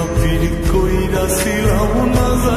কেন বা পীড়িত কইরা ছিলাম না যাই না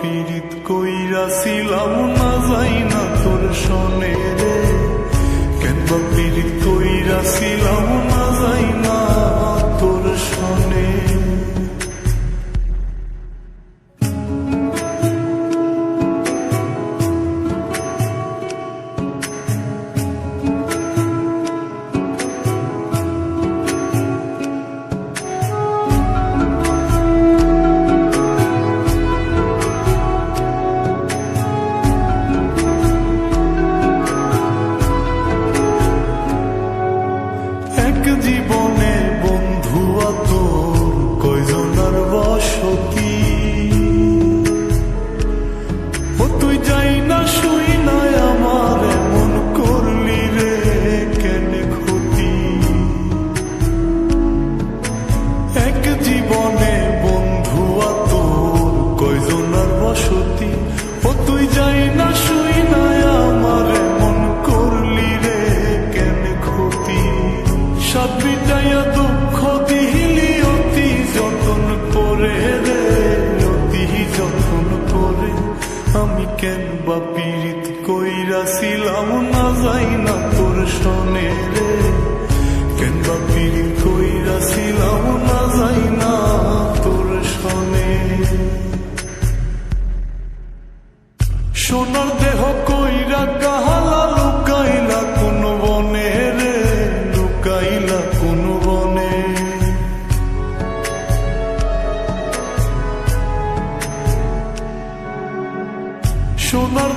পীড়িত কইরা ছিলাম না যাই না তোর সনে রে। কেন পীড়িত কইরা এক জীবনে বন্ধু তোর কইরা ছিলাম, না যাই না তোর শোনে রে। কেন বা পীড়িত কইরা ছিলাম, না যাই না তোর শোনে সোনার দেহ কইরা কাহালা লুকাইলা কোন বনে রে, লুকাইলা কোন বনে। সোনার